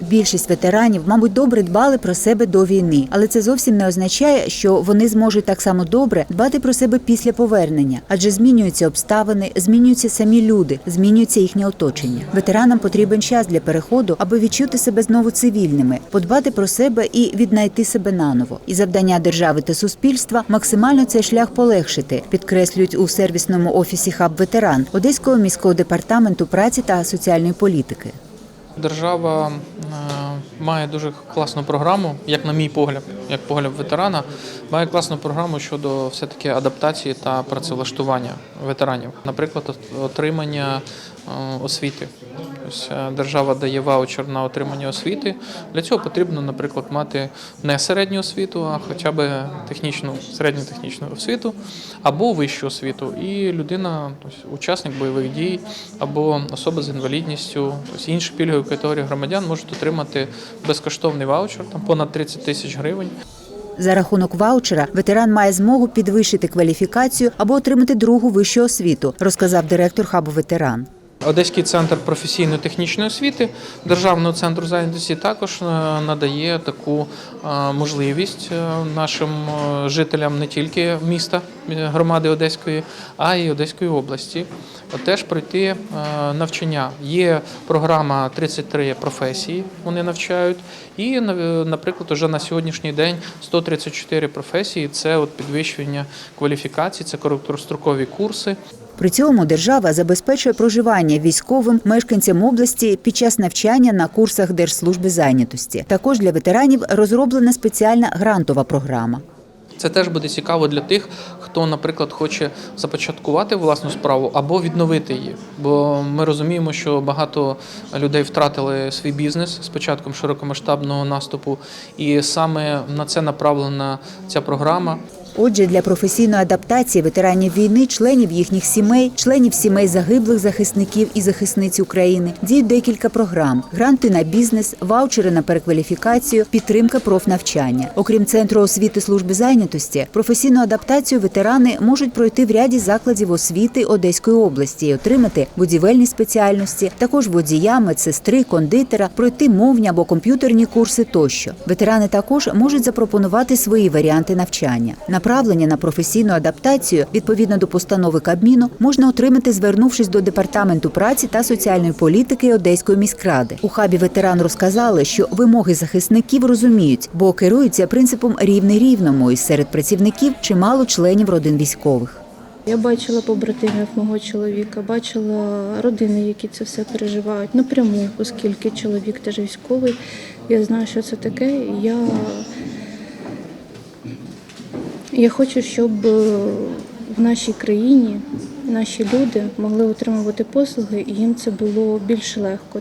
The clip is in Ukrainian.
Більшість ветеранів, мабуть, добре дбали про себе до війни, але це зовсім не означає, що вони зможуть так само добре дбати про себе після повернення, адже змінюються обставини, змінюються самі люди, змінюється їхнє оточення. Ветеранам потрібен час для переходу, аби відчути себе знову цивільними, подбати про себе і віднайти себе наново. І завдання держави та суспільства максимально цей шлях полегшити, підкреслюють у сервісному офісі Хаб ветеран Одеського міського департаменту праці та соціальної політики. Держава має дуже класну програму, як на мій погляд, як погляд ветерана, має класну програму щодо все-таки адаптації та працевлаштування ветеранів. Наприклад, отримання е, освіти. Тобто держава дає ваучер на отримання освіти. Для цього потрібно, наприклад, мати не середню освіту, а хоча б технічну, середню технічну освіту або вищу освіту. І людина, тобто учасник бойових дій або особа з інвалідністю, тобто інші пільгові категорії громадян можуть отримати безкоштовний ваучер, там понад 30 тисяч гривень. За рахунок ваучера ветеран має змогу підвищити кваліфікацію або отримати другу вищу освіту, розказав директор хабу ветеран. Одеський центр професійно-технічної освіти Державного центру зайнятості також е, надає таку е, можливість е, нашим жителям не тільки міста громади Одеської, а й Одеської області. Теж пройти е, навчання. Є програма 33 професії, вони навчають. І, наприклад, уже на сьогоднішній день 134 професії це от підвищення кваліфікації, це короткострокові курси. При цьому держава забезпечує проживання військовим мешканцям області під час навчання на курсах Держслужби зайнятості. Також для ветеранів розроблена спеціальна грантова програма. Це теж буде цікаво для тих, хто, наприклад, хоче започаткувати власну справу або відновити її. Бо ми розуміємо, що багато людей втратили свій бізнес з початком широкомасштабного наступу, і саме на це направлена ця програма. Отже, для професійної адаптації ветеранів війни, членів їхніх сімей, членів сімей загиблих захисників і захисниць України діють декілька програм: гранти на бізнес, ваучери на перекваліфікацію, підтримка профнавчання. Окрім центру освіти служби зайнятості, професійну адаптацію ветерани можуть пройти в ряді закладів освіти Одеської області і отримати будівельні спеціальності, також водія, медсестри, кондитера, пройти мовні або комп'ютерні курси тощо. Ветерани також можуть запропонувати свої варіанти навчання. Направлення на професійну адаптацію відповідно до постанови Кабміну можна отримати, звернувшись до департаменту праці та соціальної політики Одеської міськради. У хабі ветеран розказали, що вимоги захисників розуміють, бо керуються принципом рівний рівному, і серед працівників чимало членів родин військових. Я бачила побратимів мого чоловіка, бачила родини, які це все переживають напряму, оскільки чоловік теж військовий. Я знаю, що це таке. Я, я хочу, щоб е, в нашій країні наші люди могли отримувати послуги, і їм це було більш легко.